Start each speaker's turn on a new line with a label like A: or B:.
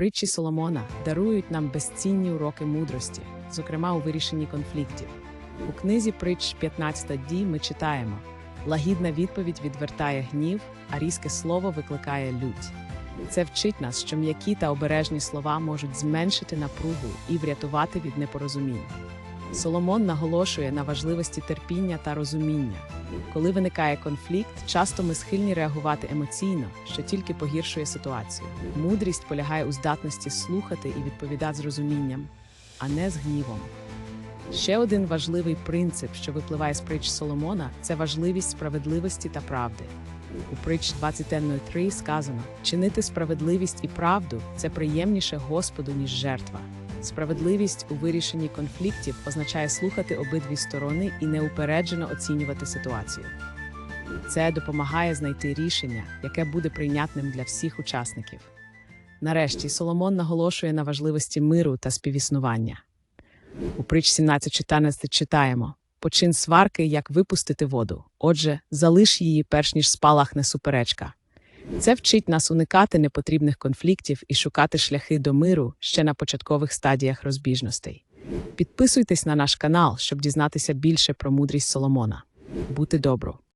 A: Притчі Соломона дарують нам безцінні уроки мудрості, зокрема у вирішенні конфліктів. У книзі Притч 15 дій ми читаємо: лагідна відповідь відвертає гнів, а різке слово викликає лють. Це вчить нас, що м'які та обережні слова можуть зменшити напругу і врятувати від непорозумінь. Соломон наголошує на важливості терпіння та розуміння. Коли виникає конфлікт, часто ми схильні реагувати емоційно, що тільки погіршує ситуацію. Мудрість полягає у здатності слухати і відповідати з розумінням, а не з гнівом. Ще один важливий принцип, що випливає з притч Соломона, це важливість справедливості та правди. У притч 20.3 сказано: чинити справедливість і правду це приємніше Господу, ніж жертва. Справедливість у вирішенні конфліктів означає слухати обидві сторони і неупереджено оцінювати ситуацію. Це допомагає знайти рішення, яке буде прийнятним для всіх учасників. Нарешті Соломон наголошує на важливості миру та співіснування. У притч 17.14 читаємо: почин сварки, як випустити воду. Отже, залиш її, перш ніж спалахне суперечка. Це вчить нас уникати непотрібних конфліктів і шукати шляхи до миру ще на початкових стадіях розбіжностей. Підписуйтесь на наш канал, щоб дізнатися більше про мудрість Соломона. Бути добру!